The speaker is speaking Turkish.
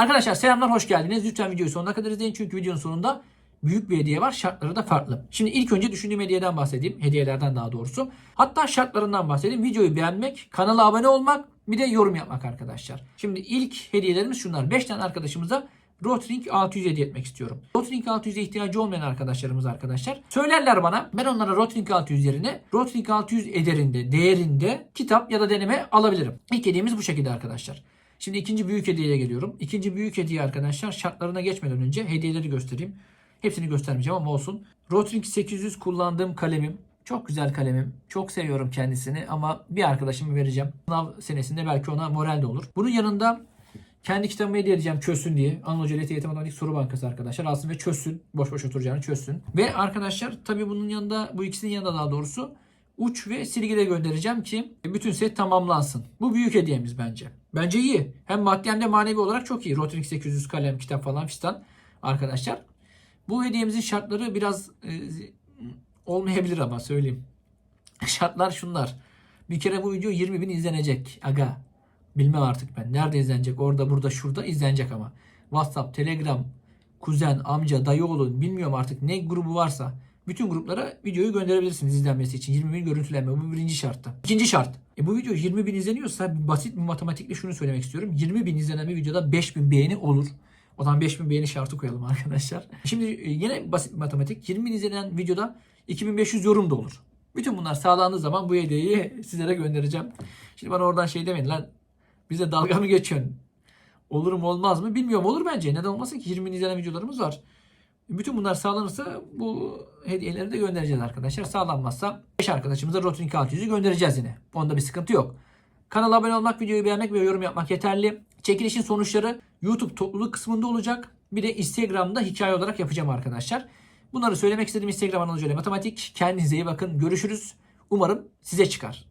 Arkadaşlar selamlar hoş geldiniz. Lütfen videoyu sonuna kadar izleyin çünkü videonun sonunda büyük bir hediye var. Şartları da farklı. Şimdi ilk önce düşündüğüm hediyeden bahsedeyim. Hediyelerden daha doğrusu. Hatta şartlarından bahsedeyim. Videoyu beğenmek, kanala abone olmak, bir de yorum yapmak arkadaşlar. Şimdi ilk hediyelerimiz şunlar. 5 tane arkadaşımıza Rotring 600 hediye etmek istiyorum. Rotring 600'e ihtiyacı olmayan arkadaşlarımız arkadaşlar. Söylerler bana ben onlara Rotring 600 yerine Rotring 600 ederinde, değerinde kitap ya da deneme alabilirim. İlk hediyemiz bu şekilde arkadaşlar. Şimdi ikinci büyük hediyeye geliyorum. İkinci büyük hediye arkadaşlar şartlarına geçmeden önce hediyeleri göstereyim. Hepsini göstermeyeceğim ama olsun. Rotring 800 kullandığım kalemim. Çok güzel kalemim. Çok seviyorum kendisini ama bir arkadaşıma vereceğim. Sınav senesinde belki ona moral de olur. Bunun yanında kendi kitabımı hediye edeceğim çözsün diye. Anadolu Cumhuriyeti Eğitim Matematik Soru Bankası arkadaşlar. Alsın ve çözsün. Boş boş oturacağını çözsün. Ve arkadaşlar tabii bunun yanında bu ikisinin yanında daha doğrusu uç ve silgi de göndereceğim ki bütün set tamamlansın. Bu büyük hediyemiz bence. Bence iyi. Hem maddi hem de manevi olarak çok iyi. Rotring 800 kalem, kitap falan fistan arkadaşlar. Bu hediyemizin şartları biraz e, olmayabilir ama söyleyeyim. Şartlar şunlar. Bir kere bu video 20 bin izlenecek. Aga. Bilmem artık ben. Nerede izlenecek? Orada, burada, şurada izlenecek ama. WhatsApp, Telegram, kuzen, amca, dayıoğlu bilmiyorum artık ne grubu varsa bütün gruplara videoyu gönderebilirsiniz izlenmesi için. 20 bin görüntülenme. Bu birinci şartta. İkinci şart. E bu video 20 bin izleniyorsa basit bir matematikle şunu söylemek istiyorum. 20 bin izlenen bir videoda 5 bin beğeni olur. O zaman 5000 beğeni şartı koyalım arkadaşlar. Şimdi e, yine basit bir matematik. 20 bin izlenen videoda 2500 yorum da olur. Bütün bunlar sağlandığı zaman bu hediyeyi sizlere göndereceğim. Şimdi bana oradan şey demeyin lan bize dalga mı geçiyorsun? Olur mu olmaz mı bilmiyorum. Olur bence. Neden olmasın ki 20 bin izlenen videolarımız var. Bütün bunlar sağlanırsa bu hediyeleri de göndereceğiz arkadaşlar. Sağlanmazsa 5 arkadaşımıza Rotring 600'ü göndereceğiz yine. Onda bir sıkıntı yok. Kanala abone olmak, videoyu beğenmek ve yorum yapmak yeterli. Çekilişin sonuçları YouTube topluluk kısmında olacak. Bir de Instagram'da hikaye olarak yapacağım arkadaşlar. Bunları söylemek istedim. Instagram analoji matematik. Kendinize iyi bakın. Görüşürüz. Umarım size çıkar.